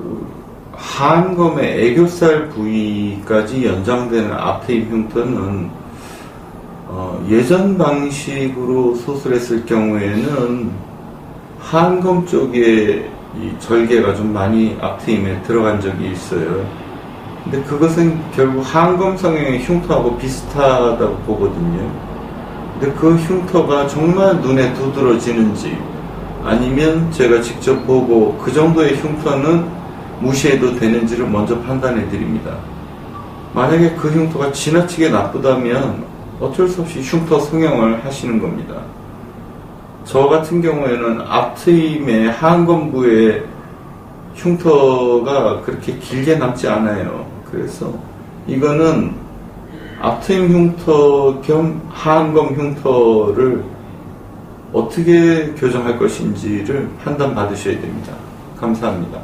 그 하안검의 애교살 부위까지 연장되는 앞트임 흉터는 어, 예전 방식으로 수술했을 경우에는 하안검 쪽에 이 절개가 좀 많이 앞트임에 들어간 적이 있어요. 근데 그것은 결국 하안검 성형의 흉터하고 비슷하다고 보거든요. 근데 그 흉터가 정말 눈에 두드러지는지 아니면 제가 직접 보고 그 정도의 흉터는 무시해도 되는지를 먼저 판단해 드립니다. 만약에 그 흉터가 지나치게 나쁘다면 어쩔 수 없이 흉터 성형을 하시는 겁니다. 저 같은 경우에는 앞트임의 하안검부에 흉터가 그렇게 길게 남지 않아요. 그래서 이거는 앞트임 흉터 겸 하안검 흉터를 어떻게 교정할 것인지를 판단 받으셔야 됩니다. 감사합니다.